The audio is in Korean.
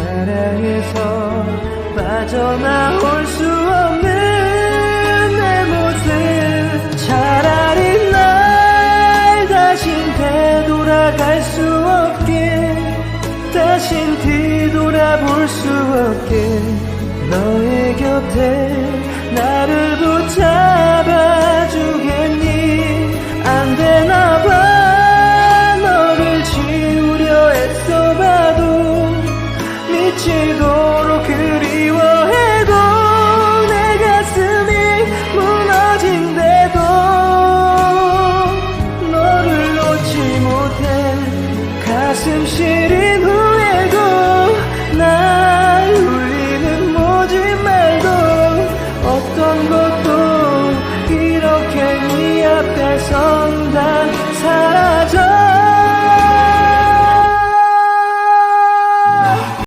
사랑에서 빠져나올 수 없는 내 모습. 차라리 날 다신 되돌아갈 수 없게 다신 뒤돌아볼 수 없게 너의 곁에 미치도록 그리워해도 내 가슴이 무너진대도 너를 놓지 못해. 가슴 시린 후에도 날 울리는 모지 말도 어떤 것도 이렇게 네 앞에 선다.